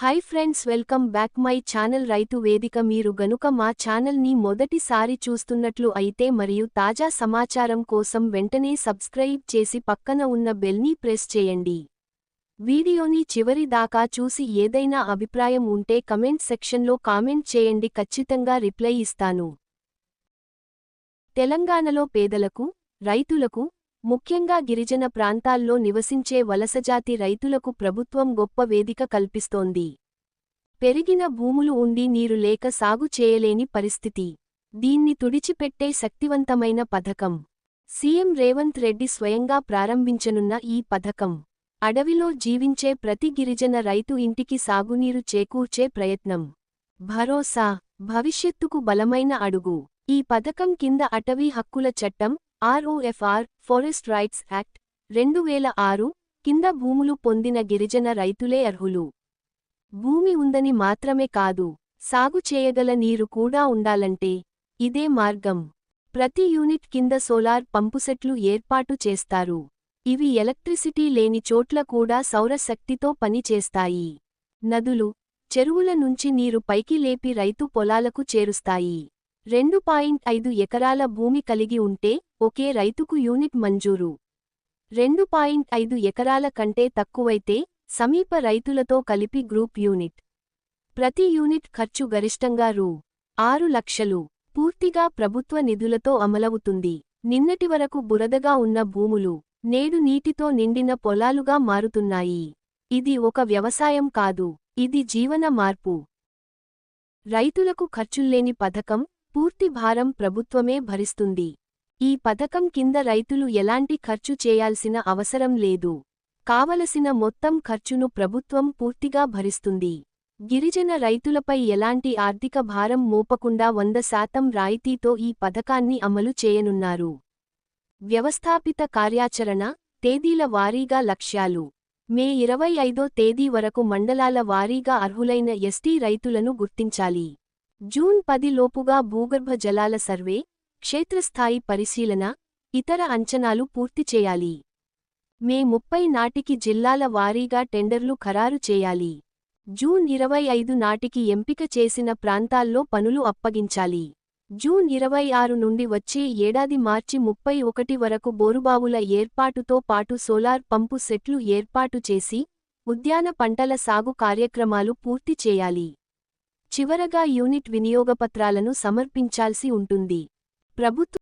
Hi friends welcome back my channel Rythu Vedika మీరు గనుక మా ఛానల్ని మొదటిసారి చూస్తున్నట్లు అయితే మరియు తాజా సమాచారం కోసం వెంటనే సబ్స్క్రైబ్ చేసి పక్కన ఉన్న బెల్ని ప్రెస్ చేయండి. వీడియోని చివరి దాకా చూసి ఏదైనా అభిప్రాయం ఉంటే కమెంట్ సెక్షన్లో కామెంట్ చేయండి ఖచ్చితంగా రిప్లై ఇస్తాను. తెలంగాణలో పేదలకు రైతులకు ముఖ్యంగా గిరిజన ప్రాంతాల్లో నివసించే వలసజాతి రైతులకు ప్రభుత్వం గొప్ప వేదిక కల్పిస్తోంది. పెరిగిన భూములు ఉండి నీరు లేక సాగు చేయలేని పరిస్థితి. దీన్ని తుడిచిపెట్టే శక్తివంతమైన పథకం. సీఎం రేవంత్ రెడ్డి స్వయంగా ప్రారంభించనున్న ఈ పథకం. అడవిలో జీవించే ప్రతి గిరిజన రైతు ఇంటికి సాగునీరు చేకూర్చే ప్రయత్నం. భరోసా భవిష్యత్తుకు బలమైన అడుగు. ఈ పథకం కింద అటవీ హక్కుల చట్టం ఆర్ఓఎఫ్ఆర్ ఫారెస్ట్ రైట్స్ యాక్ట్ రెండు వేల ఆరు కింద భూములు పొందిన గిరిజన రైతులే అర్హులు. భూమి ఉందని మాత్రమే కాదు సాగు చేయగల నీరు కూడా ఉండాలంటే ఇదే మార్గం. ప్రతి యూనిట్ కింద సోలార్ పంపుసెట్లు ఏర్పాటు చేస్తారు. ఇవి ఎలక్ట్రిసిటీ లేని చోట్ల కూడా సౌరశక్తితో పనిచేస్తాయి నదులు చెరువుల నుంచి నీరు పైకి లేపి రైతు పొలాలకు చేరుస్తాయి. రెండు పాయింట్ ఐదు ఎకరాల భూమి కలిగి ఉంటే ఒకే రైతుకు యూనిట్ మంజూరు. రెండు పాయింట్ ఐదు ఎకరాల కంటే తక్కువైతే సమీప రైతులతో కలిపి గ్రూప్ యూనిట్. ప్రతి యూనిట్ ఖర్చు గరిష్టంగా రూ. ఆరు లక్షలు. పూర్తిగా ప్రభుత్వ నిధులతో అమలవుతుంది. నిన్నటివరకు బురదగా ఉన్న భూములు నేడు నీటితో నిండిన పొలాలుగా మారుతున్నాయి. ఇది ఒక వ్యవసాయం కాదు ఇది జీవన మార్పు. రైతులకు ఖర్చుల్లేని పథకం పూర్తి భారం ప్రభుత్వమే భరిస్తుంది. ఈ పథకం కింద రైతులు ఎలాంటి ఖర్చు చేయాల్సిన అవసరం లేదు. కావలసిన మొత్తం ఖర్చును ప్రభుత్వం పూర్తిగా భరిస్తుంది. గిరిజన రైతులపై ఎలాంటి ఆర్థిక భారం మోపకుండా వంద శాతం రాయితీతో ఈ పథకాన్ని అమలు చేయనున్నారు. వ్యవస్థాపిత కార్యాచరణ తేదీల వారీగా లక్ష్యాలు. మే ఇరవై ఐదో తేదీ వరకు మండలాల వారీగా అర్హులైన ఎస్టీ రైతులను గుర్తించాలి. జూన్ పది లోపుగా భూగర్భ జలాల సర్వే క్షేత్రస్థాయి పరిశీలన ఇతర అంచనాలు పూర్తి చేయాలి. మే ముప్పై నాటికి జిల్లాల వారీగా టెండర్లు ఖరారు చేయాలి. జూన్ ఇరవై ఐదు నాటికి ఎంపిక చేసిన ప్రాంతాల్లో పనులు అప్పగించాలి. జూన్ ఇరవై ఆరు నుండి వచ్చే ఏడాది మార్చి ముప్పై ఒకటి వరకు బోరుబావుల ఏర్పాటుతో పాటు సోలార్ పంపు సెట్లు ఏర్పాటు చేసి ఉద్యాన పంటల సాగు కార్యక్రమాలు పూర్తి చేయాలి. చివరగా యూనిట్ వినియోగపత్రాలను సమర్పించాల్సి ఉంటుంది. ప్రభుత్వ